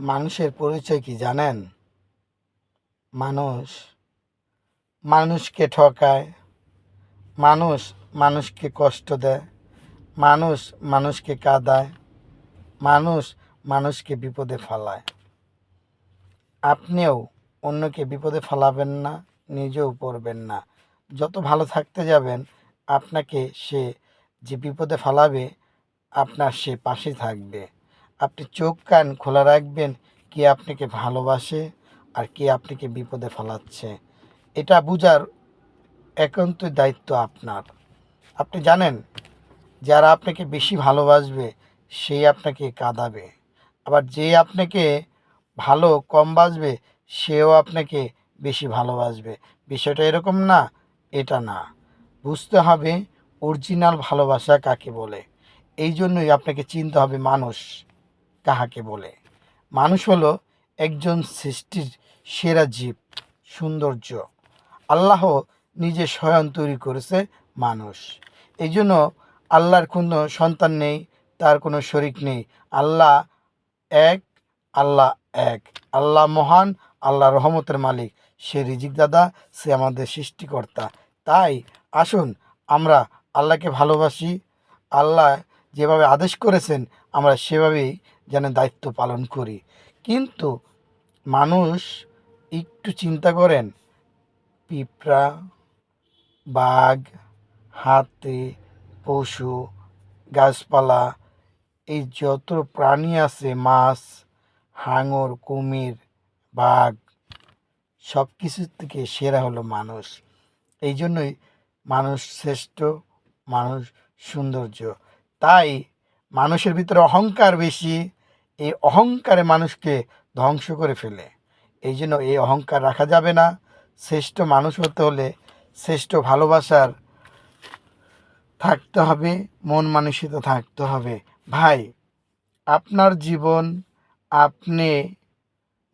মানুষের পরিচয় কি জানেন? মানুষ, মানুষকে ঠকায়, মানুষ মানুষকে কষ্ট দেয়, মানুষ মানুষকে কাঁদায়, মানুষ মানুষকে বিপদে ফেলায়। আপনিও অন্যকে বিপদে ফেলাবেন না, নিজেও পড়বেন না। যত ভালো থাকতে যাবেন, আপনাকে সে যে বিপদে ফেলাবে, আপনার সে পাশে থাকবে। আপনি চোখ কান খোলা রাখবেন কে আপনাকে ভালোবাসে আর কে আপনাকে বিপদে ফেলাচ্ছে। এটা বোঝার একান্ত দায়িত্ব আপনার। আপনি জানেন, যারা আপনাকে বেশি ভালোবাসবে, সেই আপনাকে কাঁদাবে। আবার যে আপনাকে ভালো কম বাসবে, সেও আপনাকে বেশি ভালোবাসবে। বিষয়টা এরকম না, এটা না। বুঝতে হবে, অরিজিনাল ভালোবাসা কাকে বলে? এই জন্যই আপনাকে চিনতে হবে মানুষ। কাহাকে বলে? মানুষ হলো একজন সৃষ্টির সেরা জীব, সৌন্দর্য। আল্লাহ নিজে স্বয়ং তৈরি করেছে মানুষ। এই জন্য আল্লাহর কোনো সন্তান নেই, তার কোনো শরিক নেই। আল্লাহ এক আল্লাহ এক। আল্লাহ মহান, আল্লাহ রহমতের মালিক। সে রিজিক দাদা, সে আমাদের সৃষ্টিকর্তা। তাই আসুন, আমরা আল্লাহকে ভালোবাসি। আল্লাহ যেভাবে আদেশ করেছেন, আমরা সেভাবেই যেন দায়িত্ব পালন করি। কিন্তু মানুষ একটু চিন্তা করেন, পিঁপড়া, বাঘ, হাতি, পশু, গাছপালা, এই যত প্রাণী আছে, মাছ, হাঙর, কুমির, বাঘ, সব কিছুর থেকে সেরা হলো মানুষ। এই জন্যই মানুষ শ্রেষ্ঠ, মানুষ সৌন্দর্য। তাই মানুষের ভিতরে অহংকার বেশি, এই অহংকারে মানুষকে ধ্বংস করে ফেলে। এই জন্য এই অহংকার রাখা যাবে না। শ্রেষ্ঠ মানুষ হতে হলে শ্রেষ্ঠ ভালোবাসার থাকতে হবে, মন মানসিকতা থাকতে হবে। ভাই, আপনার জীবন আপনি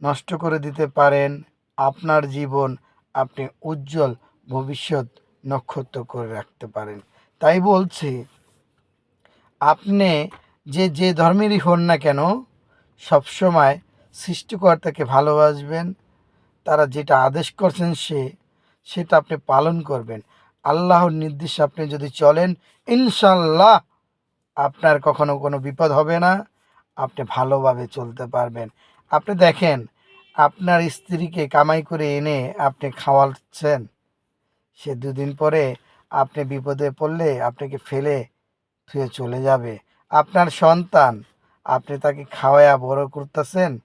নষ্ট করে দিতে পারেন, আপনার জীবন আপনি উজ্জ্বল ভবিষ্যৎ নক্ষত্র করে রাখতে পারেন। তাই বলছি আপনি যে যে ধর্মেরই হন না কেন, সবসময় সৃষ্টিকর্তাকে ভালোবাসবেন, তারা যেটা আদেশ করছেন সে, সেটা আপনি পালন করবেন। আল্লাহর নির্দেশে আপনি যদি চলেন ইনশাল্লাহ আপনার কখনো কোনো বিপদ হবে না, আপনি ভালোভাবে চলতে পারবেন। আপনি দেখেন, আপনার স্ত্রীকে কামাই করে এনে আপনি খাওয়াচ্ছেন, সে দুদিন পরে আপনি বিপদে পড়লে আপনাকে ফেলে থুয়ে চলে যাবে। আপনার সন্তান, আপনি তাকে খাওয়ায়া বড় করতেছেন,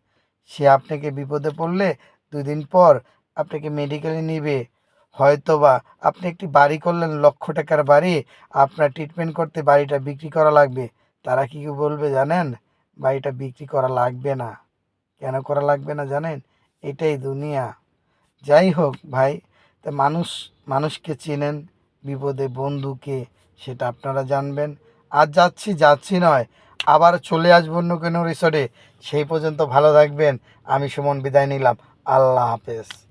সে আপনাকে বিপদে পড়লে দুদিন পর আপনাকে মেডিকেলে নিবে। হয়তোবা আপনি একটি বাড়ি করলেন, লক্ষ টাকার বাড়ি, আপনার ট্রিটমেন্ট করতে বাড়িটা বিক্রি করা লাগবে। তারা কি বলবে জানেন? বাড়িটা বিক্রি করা লাগবে না। কেন করা লাগবে না জানেন? এটাই দুনিয়া। যাই হোক ভাই, তা মানুষ, মানুষকে চেনেন, বিপদে বন্ধুকে, সেটা আপনারা জানবেন। আজ যাচ্ছি যাচ্ছি নয়। আবার চলে আসব অন্য কোনো রিসোর্টে সেই পর্যন্ত ভালো থাকবেন। আমি সুমন বিদায় নিলাম। আল্লাহ হাফেজ।